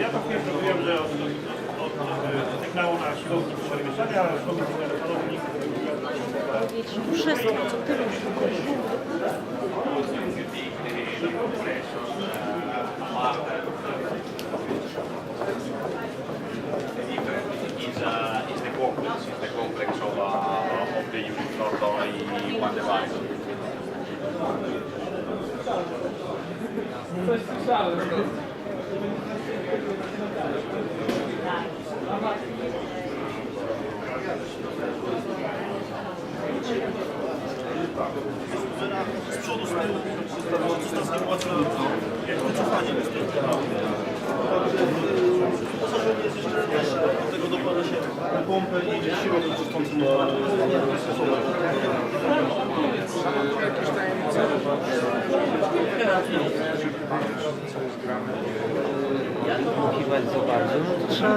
Ja to wiem, że od, od, od sygnału na siłowni do przemieszczania, ale siłowni na celownik. Wszystko, co ty robisz. is, uh, z przodu, z tyłu, zostawki płacone, jak wycofanie niestety. Wyposażenie jest jeszcze też, do tego dokłada się pompę i siłę do kontynuowania dmuchiwać za bardzo, no to trzeba